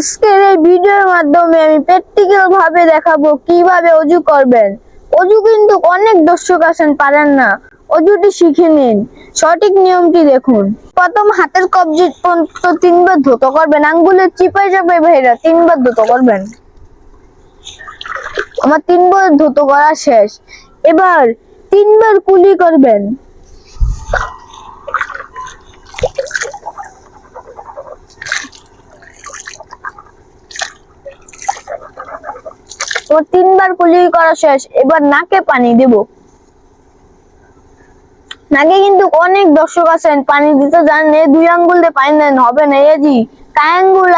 আজকের এই ভিডিওর মাধ্যমে আমি প্র্যাকটিক্যাল ভাবে দেখাবো কীভাবে অজু করবেন। অজু কিন্তু অনেক দর্শক আছেন পারেন না। অজুটি শিখে নিন। সঠিক নিয়মটি দেখুন। প্রথম হাতের কবজি তিনবার ধুতো করবেন। আঙ্গুলের চিপাই চাপাই ভাইরা, তিনবার ধুতো করবেন। আমার তিনবার ধুতো করা শেষ। এবার তিনবার কুলি করবেন। তোমার তিনবার কুলি করা শেষ, এবার নাকে পানি দেব। নাকে কিন্তু অনেক দর্শক আছেন, পানি দিতে দুই আঙ্গুল দিয়ে পানি দেন, হবে না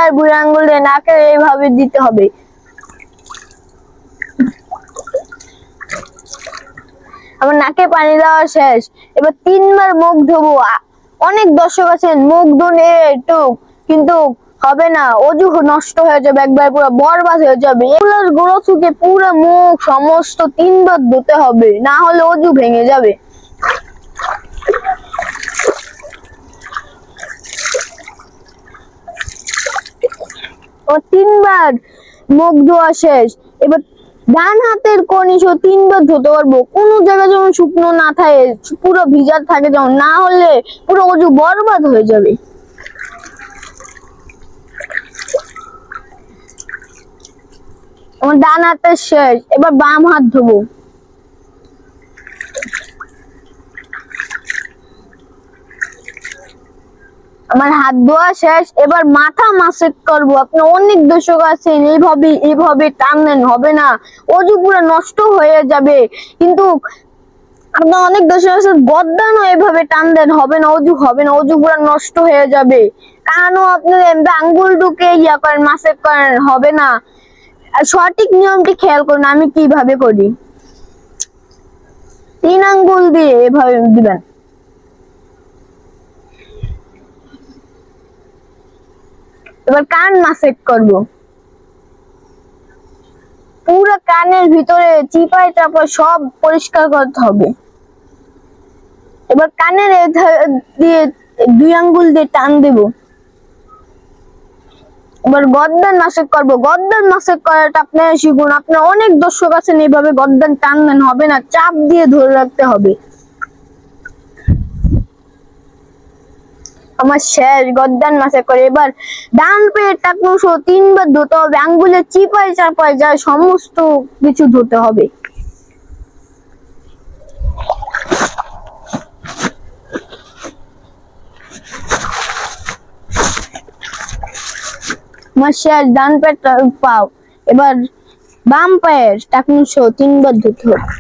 আর বুড়ি আঙ্গুল দিয়ে নাকে এইভাবে দিতে হবে। আমার নাকে পানি দেওয়া শেষ, এবার তিনবার মুখ ধোবো। অনেক দর্শক আছেন, মুখ ধুনে একটু কিন্তু হবে না? অজু নষ্ট হয়ে যাবে, একবার পুরো বরবাদ হয়ে যাবে। এগুলোর গুঁড়ো শুকে পুরো মুখ, সমস্ত তিনবার ধুতে হবে, না হলে অজু ভেঙে যাবে। ও তিনবার মুখ ধোয়া শেষ। এবার ডান হাতের কনিষ্ঠ তিনবার ধুতে পারব। কোন জায়গায় যেমন শুকনো না থাকে, পুরো ভিজা থাকে যেমন না হলে পুরো অজু বরবাদ হয়ে যাবে। আমার ডান হাতের শেষ, এবার বাম হাত ধোবো। আমার হাত ধোয়া শেষ, এবার মাথা মাসেজ করব। আপনি অনেক দর্শক আছেন, এইভাবে এইভাবে টানলেন, হবে না। অজু পুরো নষ্ট হয়ে যাবে। কিন্তু আপনার অনেক দর্শক আছেন, গদ্দানও এভাবে টান দেন হবে না, অজু, হবে না, অজু পুরো নষ্ট হয়ে যাবে। কারণও আপনি আঙ্গুল ঢুকে ইয়া করেন মাসেজ করেন, হবে না। সঠিক নিয়মটি খেয়াল করুন, আমি কীভাবে করি? তিন আঙ্গুল দিয়ে এভাবে দিবেন। এবার কান মাসেজ করব। পুরো কানের ভিতরে চিপাই চাপাই সব পরিষ্কার করতে হবে। এবার কানের দিয়ে দুই আঙ্গুল দিয়ে টান দেব। এবার গদ্দান মাসেক করব। গদ্দান মাসেক করাটা আপনারা শিখুন। আপনার অনেক দর্শক আছেন, এইভাবে গদ্দান টানবেন, হবে না? চাপ দিয়ে ধরে রাখতে হবে। আমার শেষ গদ্দান মাসে করে। এবার ডান পেট টাকনুসো তিনবার ধুতে হবে। আঙ্গুলে চিপাই চাপাই যায়, সমস্ত কিছু ধুতে হবে। আমার ডান পেট পাও এবার বাম পায়ের টাকনুসো তিনবার ধুতে হবে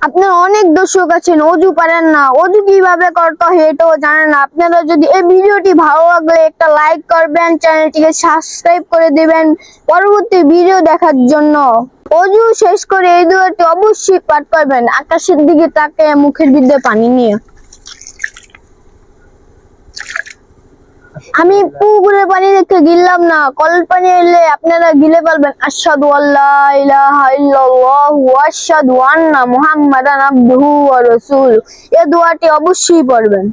আপনার অনেক দর্শক আছেন, অজু পারেন না, অজু কীভাবে করতে এটাও জানেন না। আপনারা যদি এই ভিডিওটি ভালো লাগলে একটা লাইক করবেন চ্যানেলটিকে সাবস্ক্রাইব করে দিবেন। পরবর্তী ভিডিও দেখার জন্য অজু শেষ করে এই দুটি অবশ্যই পাঠ করবেন। আকাশের দিকে তাকে মুখের বিদ্যে পানি নিয়ে। আমি পুকুরে পানি দেখে গিললাম না কল পানি এলে আপনারা গিলে পারবেন আশহাদু আল্লাহ ইলাহা আন্না মুহাম্মাদান এই অবশ্যই পড়বেন।